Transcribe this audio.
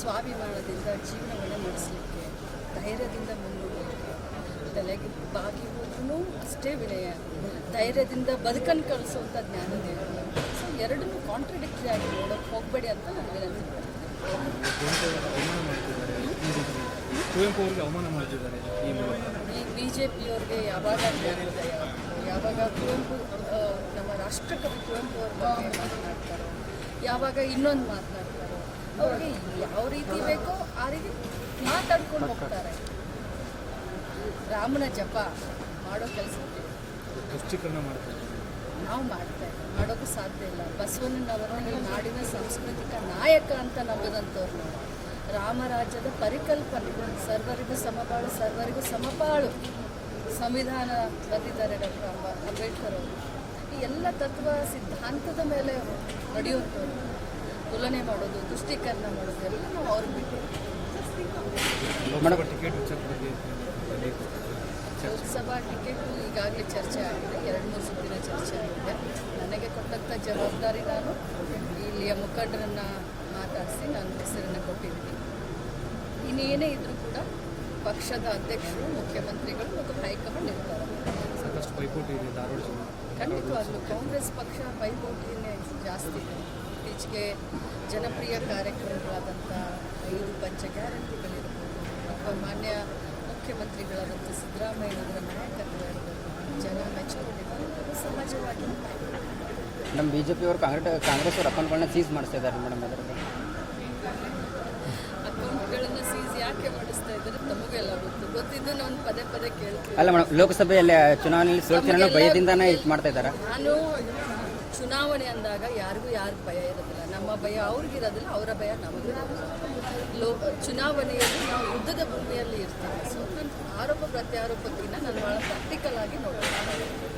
ಸ್ವಾಭಿಮಾನದಿಂದ ಜೀವನವನ್ನು ನಡೆಸಲಿಕ್ಕೆ ಧೈರ್ಯದಿಂದ ಮುನ್ನುಗ್ಗಲಿಕ್ಕೆ ತಲೆಗೆ ಬಾಗಿ ಹೋದ್ರೂ ಅಷ್ಟೇ ವಿನಯ ಧೈರ್ಯದಿಂದ ಬದುಕನ್ನು ಕಳಿಸುವಂಥ ಜ್ಞಾನೋದಯ ಸೊ ಎರಡನ್ನೂ ಕಾಂಟ್ರಡಿಕ್ಟ್ರಿ ಆಗಿ ನೋಡೋಕೆ ಹೋಗಬೇಡಿ ಅಂತ ನಾನು ವಿನಂತಿ ಮಾಡ್ತೀನಿ ಕುವೆಂಪು ಅವರಿಗೆ ಅವಮಾನ ಈ ಮೂಲಕ ಬಿ ಜೆ ಪಿಯವ್ರಿಗೆ ಯಾವಾಗ ಯಾವಾಗ ಕುವೆಂಪು ನಮ್ಮ ರಾಷ್ಟ್ರಕವಿ ಕುವೆಂಪು ಅವ್ರ ಬಗ್ಗೆ ಮಾತನಾಡ್ತಾರೋ ಯಾವಾಗ ಇನ್ನೊಂದು ಮಾತನಾಡ್ತಾರೋ ಅವ್ರಿಗೆ ಯಾವ ರೀತಿ ಬೇಕೋ ಆ ರೀತಿ ಮಾತಾಡ್ಕೊಂಡು ಹೋಗ್ತಾರೆ. ರಾಮನ ಜಪ ಮಾಡೋ ಕೆಲಸಕ್ಕೆ. ನಾವು ಮಾಡ್ತಾ ಇಲ್ಲ ಮಾಡೋಕ್ಕೂ ಸಾಧ್ಯ ಇಲ್ಲ. ಬಸವಣ್ಣನವರು ಈ ನಾಡಿನ ಸಾಂಸ್ಕೃತಿಕ ನಾಯಕ ಅಂತ ನಂಬದಂಥವ್ರು ನಾವು. ರಾಮರಾಜ್ಯದ ಪರಿಕಲ್ಪನೆ ಸರ್ವರಿಗೂ ಸಮಬಾಳು ಸರ್ವರಿಗೂ ಸಮಪಾಳು ಸಂವಿಧಾನ ಬರೆದಿದ್ದಾರೆ ಡಾಕ್ಟರ್ ಅಂಬ ಅಂಬೇಡ್ಕರ್ ಅವರು. ಈ ಎಲ್ಲ ತತ್ವ ಸಿದ್ಧಾಂತದ ಮೇಲೆ ನಡೆಯುವಂಥವ್ರು ತುಲನೆ ಮಾಡೋದು ತುಷ್ಟೀಕರಣ ಮಾಡೋದು ಎಲ್ಲ ನಾವು ಅವ್ರ ಬಿಟ್ಟು ಲೋಕಸಭಾ ಟಿಕೆಟ್ ವಿಚಾರ ಲೋಕಸಭಾ ಟಿಕೆಟು ಈಗಾಗಲೇ ಚರ್ಚೆ ಆಗಿದೆ. ಎರಡು ಮೂರು ಸುತ್ತಿನ ಚರ್ಚೆ ಆಗಿದೆ. ನನಗೆ ಕೊಟ್ಟಂಥ ಜವಾಬ್ದಾರಿ ನಾನು. ಇಲ್ಲಿಯ ಮುಖಂಡರನ್ನು ಮಾತಾಡಿಸಿ ನಾನು ಹೆಸರನ್ನು ಕೊಟ್ಟಿದ್ದೀನಿ. ಇನ್ನೇನೇ ಇದ್ರೂ ಕೂಡ ಪಕ್ಷದ ಅಧ್ಯಕ್ಷರು ಮುಖ್ಯಮಂತ್ರಿಗಳು ಮತ್ತು ಹೈಕಮಾಂಡ್ ಇರ್ತಾರೆ ಸಾಕಷ್ಟು ಪೈಪೋಟಿ ಇದೆ ಧಾರವಾಡ ಜಿಲ್ಲೆ. ಖಂಡಿತವಾಗ್ಲೂ ಕಾಂಗ್ರೆಸ್ ಪಕ್ಷ ಪೈಪೋಟಿಯನ್ನೇ ಜಾಸ್ತಿ ಇದೆ. ಇತ್ತೀಚೆಗೆ ಜನಪ್ರಿಯ ಕಾರ್ಯಕ್ರಮಗಳಾದಂಥ ಐದು ಪಂಚ ಗ್ಯಾರಂಟಿಗಳಿರ್ಬೋದು ಅಥವಾ ಮಾನ್ಯ ಮುಖ್ಯಮಂತ್ರಿಗಳಾದಂಥ ಸಿದ್ದರಾಮಯ್ಯನವರ ನಾಯಕತ್ವ ಇರ್ಬೋದು ಜನ ಮೆಚ್ಚಿಕೊಂಡಿದ್ದಾರೆ ಸಮಾಜವಾಗಿ ಸಹಜವಾಗಿ ನಮ್ಮ ಬಿ ಜೆ ಪಿಯವರು ಕಾಂಗ್ರೆಸ್ ಕಾಂಗ್ರೆಸ್ ಅವರು ಅಕೌಂಟ್ಗಳನ್ನ ಸೀಸ್ ಮಾಡಿಸ್ತಾ ಇದ್ದಾರೆ ಮೇಡಮ್ ಅದರ ಅಕೌಂಟ್ಗಳನ್ನು ಸೀಸ್ ಯಾಕೆ ಮಾಡಿಸ್ತಾ ಇದ್ದಾರೆ ತಮಗೆಲ್ಲ ಗೊತ್ತು ಗೊತ್ತಿದ್ದು ನಾನು ಪದೇ ಪದೇ ಕೇಳ್ತೀನಿ ಅಲ್ಲ ಮೇಡಮ್ ಲೋಕಸಭೆಯಲ್ಲಿ ಚುನಾವಣೆಯಲ್ಲಿ ಸೋಲ್ತೀನೋ ಭಯದಿಂದನೇ ಇದು ಮಾಡ್ತಾ ಇದ್ದಾರೆ. ನಾನು ಚುನಾವಣೆ ಅಂದಾಗ ಯಾರಿಗೂ ಯಾರು ಭಯ ಇರೋದಿಲ್ಲ. ನಮ್ಮ ಭಯ ಅವ್ರಿಗಿರೋದಿಲ್ಲ ಅವರ ಭಯ ನಮಗಿರೋದಿಲ್ಲ ಲೋ ಚುನಾವಣೆಯಲ್ಲಿ ನಾವು ಯುದ್ಧದ ಭೂಮಿಯಲ್ಲಿ ಇರ್ತೀವಿ. ಸೊ ನಾನು ಆರೋಪ ಪ್ರತ್ಯಾರೋಪಕ್ಕಿಂತ ನಾನು ಭಾಳ ಪ್ರಾಕ್ಟಿಕಲ್ ಆಗಿ ನೋಡ್ತೀನಿ